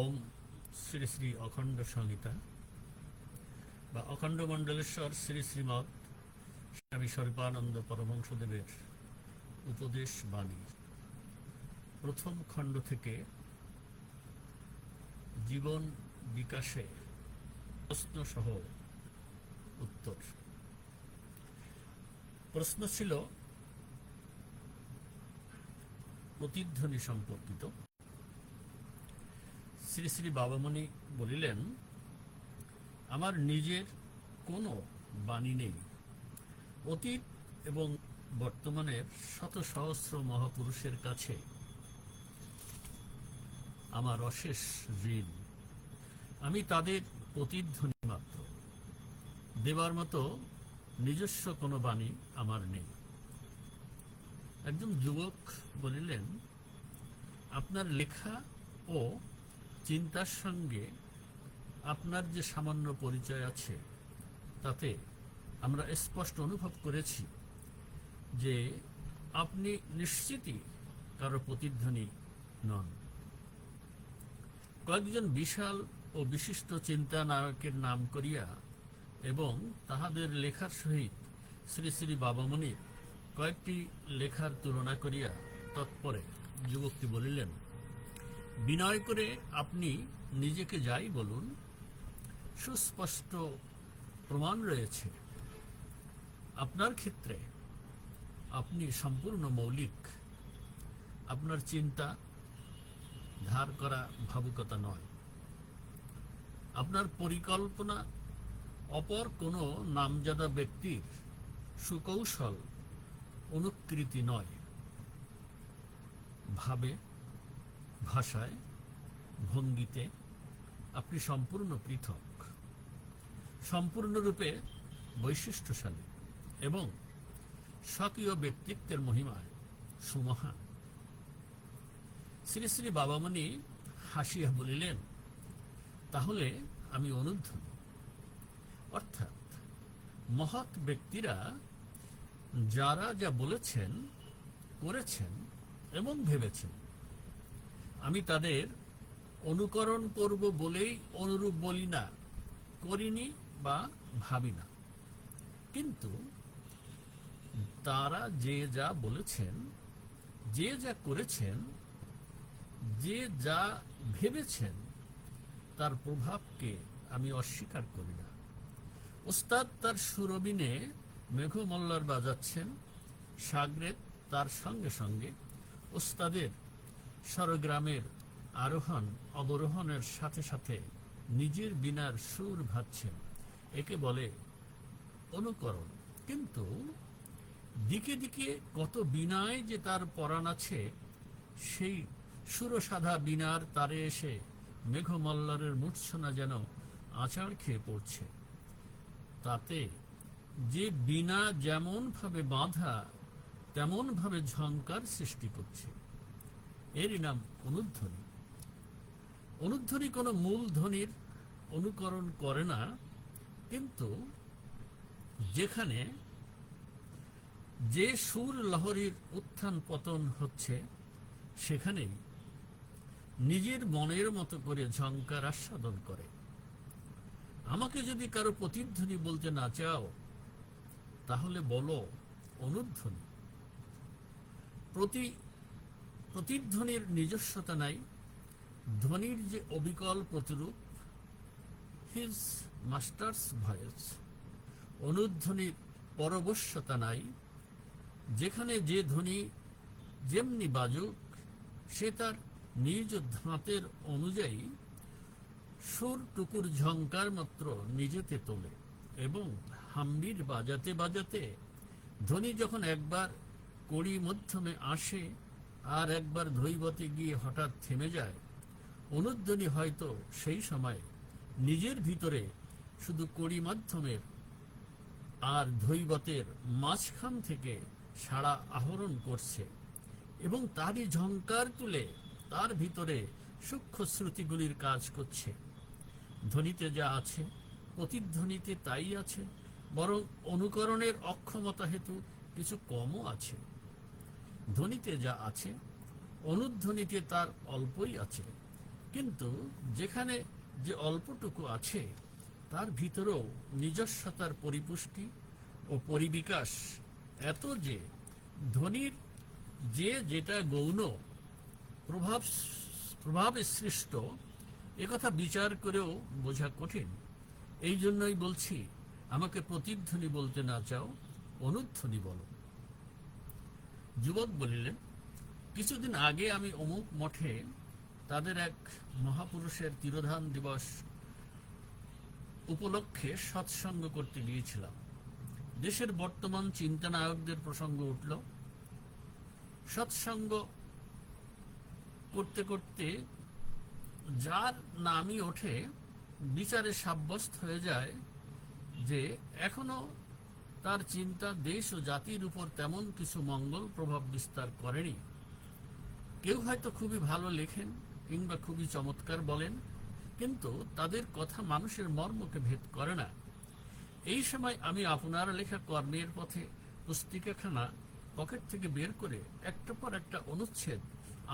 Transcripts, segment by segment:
ওম শ্রী শ্রী অখণ্ড সংহিতা বা অখণ্ড মণ্ডলেশ্বর শ্রী শ্রীমৎ স্বামী স্বরূপানন্দ পরমংশদেবের উপদেশ বাণী। প্রথম খণ্ড থেকে জীবন বিকাশে প্রশ্ন সহ উত্তর। প্রশ্ন ছিল, প্রতিধ্বনি সম্পর্কিত। শ্রী শ্রী বাবামণি বলিলেন, আমার নিজের কোনো বাণী নেই। অতীত এবং বর্তমানের শত সহস্র মহাপুরুষের কাছে আমার অশেষ ঋণ। আমি তাদের প্রতিধ্বনি মাত্র। দেবার মতো নিজস্ব কোনো বাণী আমার নেই। একজন যুবক বলিলেন, আপনার লেখা ও চিন্তার সঙ্গে আপনার যে সামান্য পরিচয় আছে, তাতে আমরা স্পষ্ট অনুভব করেছি যে আপনি নিশ্চিতই কারও প্রতিধ্বনি নন। কয়েকজন বিশাল ও বিশিষ্ট চিন্তা নায়কের নাম করিয়া এবং তাহাদের লেখার সহিত শ্রী শ্রী বাবামণির কয়েকটি লেখার তুলনা করিয়া তৎপরে যুবকটি বলিলেন বিনয় করে আপনি নিজেকে যাই বলুন, সুস্পষ্ট প্রমাণ রয়েছে। আপনার ক্ষেত্রে আপনি সম্পূর্ণ মৌলিক। আপনার চিন্তা ধার করা ভাবুকতা নয়। আপনার পরিকল্পনা অপর কোনো নামজাদা ব্যক্তির সুকৌশল অনুকৃতি নয়। ভাবে ভাষায়, ভঙ্গিতে আপনি সম্পূর্ণ পৃথক। সম্পূর্ণরূপে বৈশিষ্ট্যশালী এবং স্বকীয় ব্যক্তিত্বের মহিমায় সুমহান। শ্রী শ্রী বাবামণি হাসিয়া বলিলেন, তাহলে আমি অনুধ্বনি অর্থাৎ মহৎ ব্যক্তিরা যারা যা বলেছেন, করেছেন এবং ভেবেছেন আমি তাদের অনুকরণ করব বলেই অনুরূপ বলি না, করিনি বা ভাবি না। কিন্তু তারা যে যা বলেছেন, যে যা করেছেন, যে যা ভেবেছেন, তার প্রভাবকে আমি অস্বীকার করি না। ওস্তাদ তার সুরবিনে মেঘমল্লার বাজাচ্ছেন সাগরেদ তার সঙ্গে সঙ্গে ওস্তাদের স্বরগ্রামের আরোহণ অবরোহণের সাথে সাথে নিজের বিনার সুর ভাবছেন একে বলে অনুকরণ। কিন্তু দিকে দিকে কত বিনায় যে তার পরাণ আছে, সেই সুরসাধা বিনার তারে এসে মেঘমল্লারের মূর্ছনা যেন আচার খেয়ে পড়ছে। তাতে যে বিনা যেমন ভাবে বাঁধা তেমন ভাবে ঝঙ্কার সৃষ্টি করছে। এরই নাম অনুধ্বনি। অনুধ্বনি কোনো মূল ধ্বনির অনুকরণ করে না, কিন্তু যেখানে যে সুর লহরীর উত্থান পতন হচ্ছে, সেখানেই নিজের মনের মতো করে ঝঙ্কার আস্বাদন করে। আমাকে যদি কারও প্রতিধ্বনি বলতে না চাও, তাহলে বলো অনুধ্বনি। প্রতি প্রতিধ্বনির নিজস্বতা নাই, ধ্বনির যে অবিকল প্রতিরূপ হিজ মাস্টার্স ভয়েস অনুধ্বনির পরবশ্যতা নাই, যেখানে যে ধ্বনি যেমনি বাজুক, সে তার নিজ ধাঁতের অনুযায়ী সুরটুকুর ঝঙ্কার মাত্র নিজেতে তোলে এবং হাম্বির বাজাতে বাজাতে ধ্বনি যখন একবার কড়ি মধ্যমে আসে আর একবার ধৈবতে গিয়ে হঠাৎ থেমে যায়। অনুধ্বনি হয়তো সেই সময় নিজের ভিতরে শুধু কড়ি মাধ্যমের আর ধৈবতের মাঝখান থেকে সারা আহরণ করছে এবং তারই ঝঙ্কার তুলে তার ভিতরে সূক্ষ্ম শ্রুতিগুলির কাজ করছে। ধ্বনিতে যা আছে, প্রতিধ্বনিতে তাই আছে, বরং অনুকরণের অক্ষমতা হেতু কিছু কমও আছে। ধ্বনিতে যা আছে, অনুধ্বনিতে তার অল্পই আছে। কিন্তু যেখানে যে অল্পটুকু আছে, তার ভিতরেও নিজস্বতার পরিপুষ্টি ও পরিবিকাশ এত যে ধ্বনির যে যেটা গৌণ প্রভাব প্রভাবে সৃষ্ট একথা বিচার করেও বোঝা কঠিন। এই জন্যই বলছি, আমাকে প্রতিধ্বনি বলতে না চাও, অনুধ্বনি বলো। যুবক বলিলেন, কিছুদিন আগে আমি অমুক মঠে তাদের এক মহাপুরুষের তিরোধান দিবস উপলক্ষে সৎসঙ্গ করতে গিয়েছিলাম। দেশের বর্তমান চিন্তানায়কদের প্রসঙ্গ উঠল। সৎসঙ্গ করতে করতে যার নামই ওঠে, বিচারে সাব্যস্ত হয়ে যায় যে এখনও তার চিন্তা দেশ ও জাতির উপর তেমন কিছু মঙ্গল প্রভাব বিস্তার করেনি। কেউ হয়তো খুবই ভালো লেখেন কিংবা খুবই চমৎকার বলেন, কিন্তু তাদের কথা মানুষের মর্মকে ভেদ করে না। এই সময় আমি আপনার লেখা কর্মের পথে পুস্তিকাখানা পকেট থেকে বের করে একটা পর একটা অনুচ্ছেদ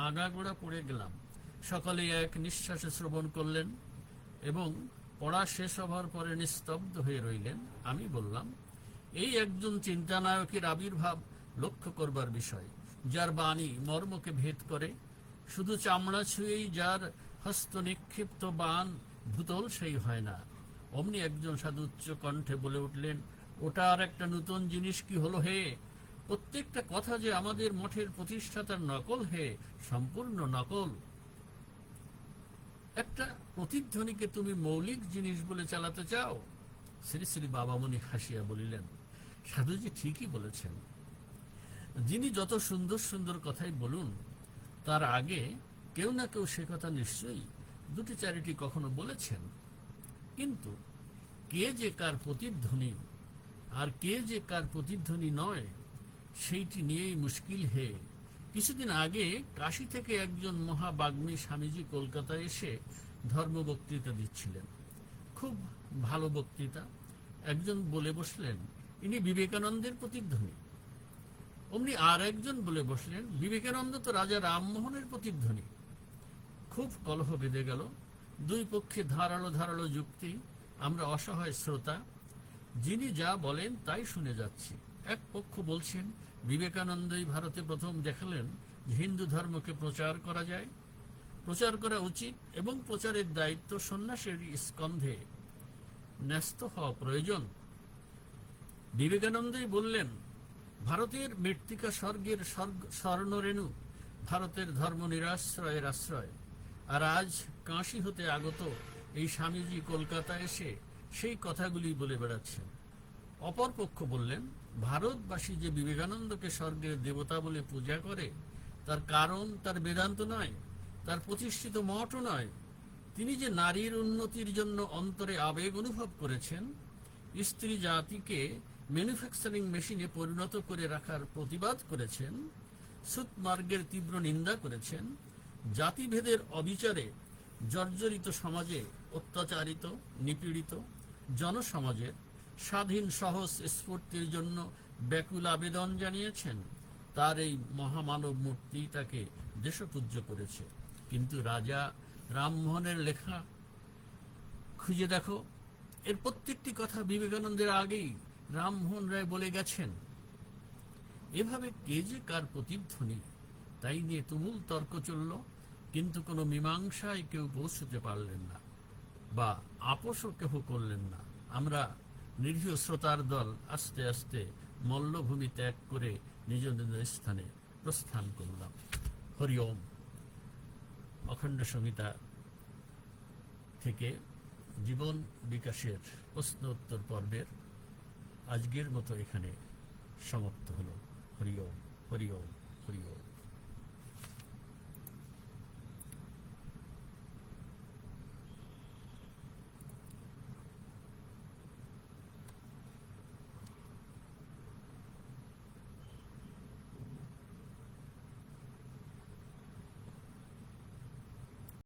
আগাগোড়া পড়ে গেলাম। সকালে এক নিঃশ্বাসে শ্রবণ করলেন এবং পড়া শেষ হবার পরে নিস্তব্ধ হয়ে রইলেন, আমি বললাম এই একজন চিন্তানায়কের আবির্ভাব লক্ষ্য করবার বিষয়, যার বাণী মর্মকে ভেদ করে। শুধু চামড়া ছুঁয়েই যার হস্ত নিক্ষিপ্ত বাণ ভূতল সেই হয় না। অমনি একজন সাধু উচ্চ কণ্ঠে বলে উঠলেন, ওটা আর একটা নতুন জিনিস কি হলো হে? প্রত্যেকটা কথা যে আমাদের মঠের প্রতিষ্ঠাতার নকল হে, সম্পূর্ণ নকল। একটা প্রতিধ্বনিকে তুমি মৌলিক জিনিস বলে চালাতে চাও? শ্রী শ্রী বাবামণি হাসিয়া বলিলেন সাধুজি ঠিকই বলেছেন। যিনি যত সুন্দর সুন্দর কথাই বলুন, তার আগে কেউ না কেউ সে কথা নিশ্চয়ই দুটি চারিটি কখনো বলেছেন। কিন্তু কে যে কার প্রতিধ্বনি আর কে যে কার প্রতিধ্বনি নয়, সেইটি নিয়েই মুশকিল হে। কিছুদিন আগে কাশি থেকে একজন মহাবাগ্মী স্বামীজি কলকাতায় এসে ধর্ম বক্তৃতা দিচ্ছিলেন। খুব ভালো বক্তৃতা। একজন বলে বসলেন ইনি বিবেকানন্দের প্রতিধ্বনি। অমনি আর একজন বলে বসলেন, বিবেকানন্দ তো রাজা রামমোহনের প্রতিধ্বনি। খুব কলহ বেঁধে গেল। দুই পক্ষে ধারালো ধারালো যুক্তি, আমরা অসহায় শ্রোতা। যিনি যা বলেন তাই শুনে যাচ্ছি। এক পক্ষ বলছেন, বিবেকানন্দই ভারতে প্রথম দেখালেন হিন্দু ধর্মকে প্রচার করা যায়। প্রচার করা উচিত এবং প্রচারের দায়িত্ব সন্ন্যাসের স্কন্ধে ন্যস্ত হওয়া প্রয়োজন। বিবেকানন্দই বললেন, ভারতের মৃত্তিকা স্বর্গের স্বর্গ, স্বর্ণরেণু ভারতের ধর্ম নিরাশ্রয়ের আশ্রয়। আর আজ কাশি হতে আগত এই স্বামীজি কলকাতা এসে সেই কথাগুলি বলে বেড়াচ্ছেন। অপর পক্ষ বললেন, ভারতবাসী যে বিবেকানন্দকে স্বর্গের দেবতা বলে পূজা করে, তার কারণ তার বেদান্ত নয়, তার প্রতিষ্ঠিত মঠও নয়। তিনি যে নারীর উন্নতির জন্য অন্তরে আবেগ অনুভব করেছেন স্ত্রী জাতিকে ম্যানুফ্যাকচারিং মেশিনে পরিণত করে রাখার প্রতিবাদ করেছেন সুত মার্গের তীব্র নিন্দা করেছেন, জাতিভেদের অবিচারে জর্জরিত সমাজে অত্যাচারিত, নিপীড়িত জনসমাজের স্বাধীন সহজ স্ফূর্তির জন্য ব্যাকুল আবেদন জানিয়েছেন। তার এই মহামানব মূর্তি তাকে দেশপূজ্য করেছে। কিন্তু রাজা রামমোহনের লেখা খুঁজে দেখো, এর প্রত্যেকটি কথা বিবেকানন্দের আগেই রামমোহন রায় বলে গেছেন, এভাবে কে যে কার প্রতিধ্বনি? তাই নিয়ে তুমুল তর্ক চলল, কিন্তু কোনো মীমাংসায় কেউ পৌঁছতে পারলেন না, বা আপোষও কেহ করলেন না। আমরা নিরীহ শ্রোতার দল আস্তে আস্তে মল্লভূমি ত্যাগ করে নিজ নিজ স্থানে প্রস্থান করলাম। হরি ওম। অখণ্ড সংহিতা থেকে জীবন বিকাশের প্রশ্ন উত্তর পর্বের আজকের মতো এখানে সমাপ্ত হলো। হরিওম হরিওম হরি ওম হরি ওম।